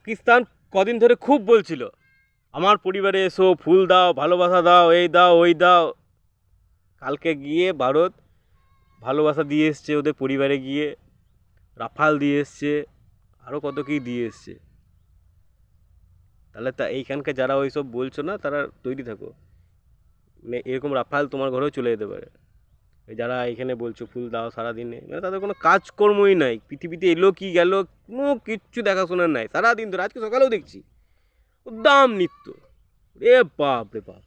পাকিস্তান কদিন ধরে খুব বলছিল, আমার পরিবারে এসো, ফুল দাও, ভালোবাসা দাও, এই দাও, ওই দাও। কালকে গিয়ে ভারত ভালোবাসা দিয়ে এসছে ওদের পরিবারে গিয়ে, রাফাল দিয়ে এসছে আরও কত কী দিয়ে এসছে। তাহলে তা এইখানকার যারা ওই সব বলছো না, তারা তৈরি থাকো। মানে এরকম রাফাল তোমার ঘরেও চলে যেতে পারে। যারা এখানে বলছো, ফুল দাও সারাদিনে মানে তাদের কোনো কাজকর্মই নাই। পৃথিবীতে এলো কি গেল, কোনো কিচ্ছু দেখাশোনার নাই। সারাদিন ধরে, আজকে সকালেও দেখছি। দাম নিত্য। রে বাপ রে বাপ।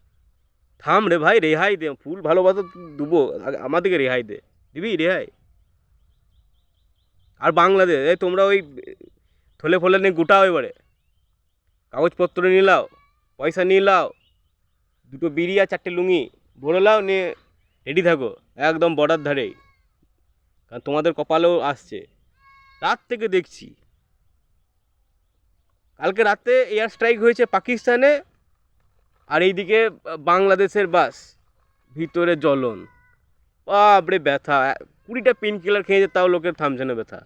থাম রে ভাই, রেহাই দে। ফুল ভালোবাসা দেবো আমাদেরকে রেহাই দে। দিবি রেহাই? আর বাংলাদেশ, এই তোমরা ওই থলে ফলে নিয়ে গোটাও এবারে। কাগজপত্র নিয়ে লাও, পয়সা নিয়ে লাও, দুটো বিড়ি আর চারটে লুঙ্গি ভরে লাও, নিয়ে রেডি থাকো। একদম বর্ডার ধারে কারণ তোমাদের কপালেও আসছে। রাত থেকে দেখছি। কালকে রাতে এয়ার স্ট্রাইক হয়েছে পাকিস্তানে আর এইদিকে বাংলাদেশের বাস, ভিতরে জ্বলন। বাপরে ব্যথা। কুড়িটা পেন কিলার খেয়েছে তাও লোকের থামছে না ব্যথা।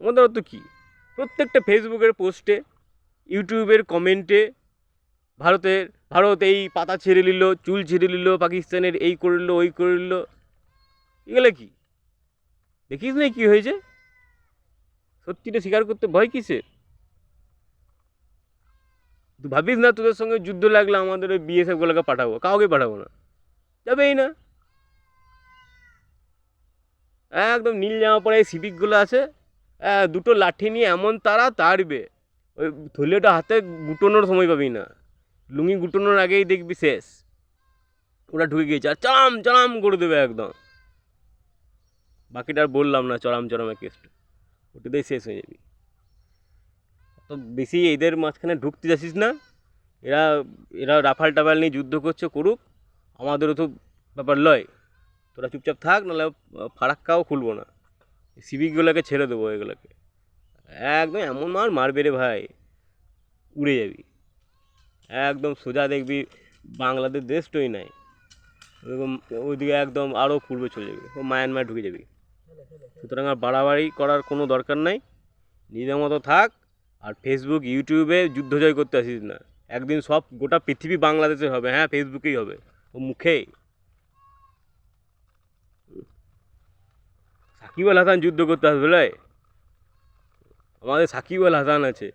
তোমাদের অত কি? প্রত্যেকটা ফেসবুকের পোস্টে ইউটিউবের কমেন্টে ভারতের, ভারত এই পাতা ছেড়ে নিল, চুল ছেড়ে নিল, পাকিস্তানের এই করল ওই করল এগুলো কি? দেখিস না কি হয়েছে? সত্যিটা স্বীকার করতে ভয় কিসে তুই ভাবিস না তোদের সঙ্গে যুদ্ধ লাগলে আমাদের ওই বিএসএফগুলোকে পাঠাবো? কাউকে পাঠাবো না। যাবেই না। একদম নীল জামা পরে এই সিভিকগুলো আছে দুটো লাঠি নিয়ে এমন তারা তাড়বে। ওই থলিটা হাতে গুটোনোর সময় পাবি না। লুঙ্গি গুটোনোর আগেই দেখবি শেষ। ওরা ঢুকে গিয়েছে আর চালাম চালাম করে দেবে একদম। বাকিটা আর বললাম না, চড়াম, চড়ামে কেসটা ওটাতেই শেষ হয়ে যাবি। তো বেশি এদের মাঝখানে ঢুকতে যাচ্ছিস না। এরা এরা রাফাল টাফাল নিয়ে যুদ্ধ করছে, করুক। আমাদেরও তো ব্যাপার লয়। তোরা চুপচাপ থাক, নাহলে ফারাক্কাও খুলবো না। সিভিকগুলোকে ছেড়ে দেবো এগুলোকে। একদম এমন মার মারবে রে ভাই। উড়ে যাবি। একদম সোজা দেখবি, বাংলাদেশ দেশটাই নাই। ওরকম ওইদিকে একদম আরও পূর্বে চলে যাবি, ও মায়ানমার ঢুকে যাবি। সুতরাং আর বাড়াবাড়ি করার কোনো দরকার নাই। নিজের মতো থাক, আর ফেসবুক ইউটিউবে যুদ্ধ জয় করতে আসিস না। একদিন সব গোটা পৃথিবী বাংলাদেশে হবে হ্যাঁ ফেসবুকেই হবে, ও মুখেই সাকিব আল হাসান যুদ্ধ করতে আসবে আমাদের সাকিব আল হাসান আছে।